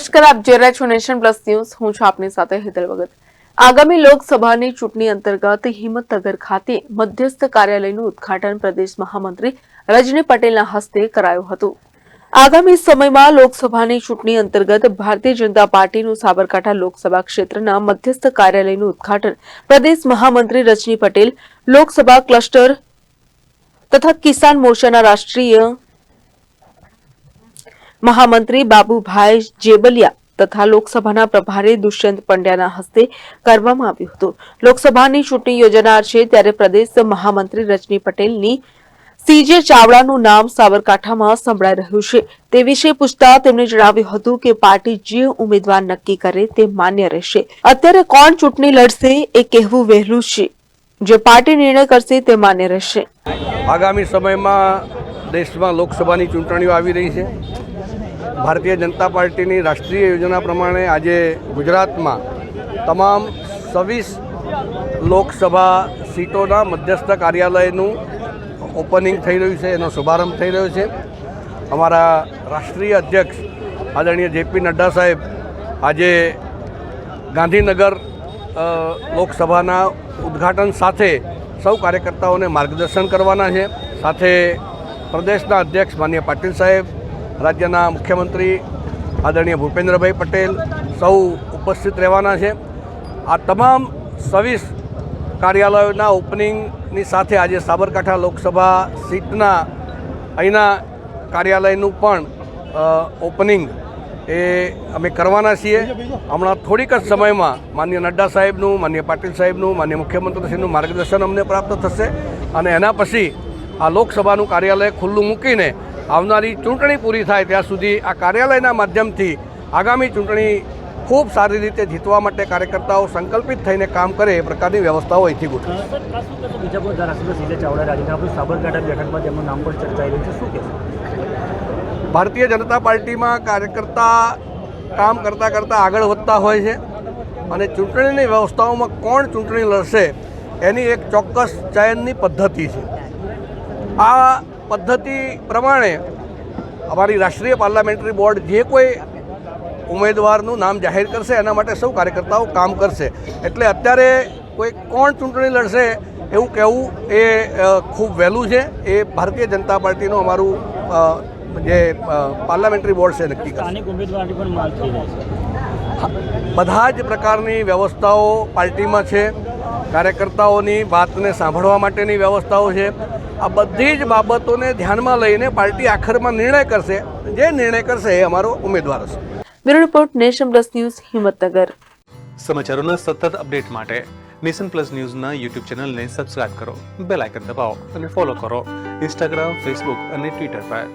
નમસ્કાર, આપ જોઈ રહ્યા છો નેશન પ્લસ ન્યૂઝ. હું છું આપની સાથે હેતલ ભગત. આગામી લોકસભાની ચૂંટણી અંતર્ગત હિંમતનગર ખાતે મધ્યસ્થ કાર્યાલયનું ઉદઘાટન પ્રદેશ મહામંત્રી રજની પટેલના હસ્તે કરાયું હતું. આગામી સમયમાં લોકસભાની ચૂંટણી અંતર્ગત ભારતીય જનતા પાર્ટીનું સાબરકાંઠા લોકસભા ક્ષેત્રના મધ્યસ્થ કાર્યાલયનું ઉદઘાટન પ્રદેશ મહામંત્રી રજની પટેલ લોકસભા ક્લસ્ટર તથા કિસાન મોરચાના રાષ્ટ્રીય મહામંત્રી બાબુભાઈ જેબલિયા તથા લોકસભાના પ્રભારી દુષ્યંત પંડ્યાના હસ્તે કરવામાં આવ્યું હતું. લોકસભાની ચૂંટણી યોજાનાર છે ત્યારે પ્રદેશ મહામંત્રી રજની પટેલની સીજે ચાવડાનું નામ સાબરકાંઠામાં સંભળાઈ રહ્યું છે. તે વિશે પૂછતા તેમણે જણાવ્યું હતું કે પાર્ટી જે ઉમેદવાર નક્કી કરે તે માન્ય રહેશે. અત્યારે કોણ ચૂંટણી લડશે એ કહેવું વહેલું છે. જે પાર્ટી નિર્ણય કરશે તે માન્ય રહેશે. આગામી સમયમાં દેશમાં લોકસભાની ચૂંટણીઓ આવી રહી છે. ભારતીય જનતા પાર્ટીની રાષ્ટ્રીય યોજના પ્રમાણે આજે ગુજરાતમાં તમામ સવીસ લોકસભા સીટોના મધ્યસ્થ કાર્યાલયનું ઓપનિંગ થઈ રહ્યું છે, એનો શુભારંભ થઈ રહ્યો છે. અમારા રાષ્ટ્રીય અધ્યક્ષ આદરણીય જેપી નડ્ડા સાહેબ આજે ગાંધીનગર લોકસભાના ઉદ્ઘાટન સાથે સૌ કાર્યકર્તાઓને માર્ગદર્શન કરવાના છે. સાથે પ્રદેશના અધ્યક્ષ માન્ય પાટીલ સાહેબ રાજ્યના મુખ્યમંત્રી આદરણીય ભૂપેન્દ્રભાઈ પટેલ સૌ ઉપસ્થિત રહેવાના છે. આ તમામ સવીસ કાર્યાલયોના ઓપનિંગની સાથે આજે સાબરકાંઠા લોકસભા સીટના અહીંના કાર્યાલયનું પણ ઓપનિંગ એ અમે કરવાના છીએ. હમણાં થોડીક જ સમયમાં માન્ય નડ્ડા સાહેબનું, માન્ય પાટીલ સાહેબનું, માન્ય મુખ્યમંત્રીશ્રીનું માર્ગદર્શન અમને પ્રાપ્ત થશે અને એના પછી આ લોકસભાનું કાર્યાલય ખુલ્લું મૂકીને આવનારી ચૂંટણી પૂરી થાય ત્યાં સુધી આ કાર્યાલયના માધ્યમથી આગામી ચૂંટણી ખૂબ સારી રીતે જીતવા માટે કાર્યકર્તાઓ સંકલ્પિત થઈને કામ કરે એ પ્રકારની વ્યવસ્થાઓ અહીંથી ગોઠવી બીજા શું ધારાસભ્ય ચાવડા રાજીનામું સાબરકાંઠા બેઠકમાં તેમનું નામ પણ ચર્ચાઈ રહ્યું છે. શું કહેશો? ભારતીય જનતા પાર્ટીમાં કાર્યકર્તા કામ કરતાં કરતાં આગળ વધતા હોય છે અને ચૂંટણીની વ્યવસ્થાઓમાં કોણ ચૂંટણી લડશે એની એક ચોક્કસ ચયનની પદ્ધતિ છે. આ પદ્ધતિ પ્રમાણે અમારી રાષ્ટ્રીય પાર્લામેન્ટરી બોર્ડ જે કોઈ ઉમેદવારનું નામ જાહેર કરશે એના માટે સૌ કાર્યકર્તાઓ કામ કરશે. એટલે અત્યારે કોઈ કોણ ચૂંટણી લડશે એવું કહેવું એ ખૂબ વહેલું છે. એ ભારતીય જનતા પાર્ટીનું અમારું જે પાર્લામેન્ટરી બોર્ડ છે નક્કી કરશે. બધા જ પ્રકારની વ્યવસ્થાઓ પાર્ટીમાં છે. કાર્યકર્તાઓની વાતને સાંભળવા માટેની વ્યવસ્થાઓ છે. આ બધી જ બાબતોને ધ્યાનમાં લઈને પાર્ટી આખરમાં નિર્ણય કરશે. જે નિર્ણય કરશે એ અમારો ઉમેદવાર હશે. Bureau report nation plus news Himmatnagar. સમાચારોના સતત અપડેટ માટે નેશન પ્લસ ન્યૂઝના યુટ્યુબ ચેનલને સબસ્ક્રાઇબ કરો બેલ આઇકન દબાવો અને ફોલો કરો ઇન્સ્ટાગ્રામ ફેસબુક અને ટ્વિટર પર.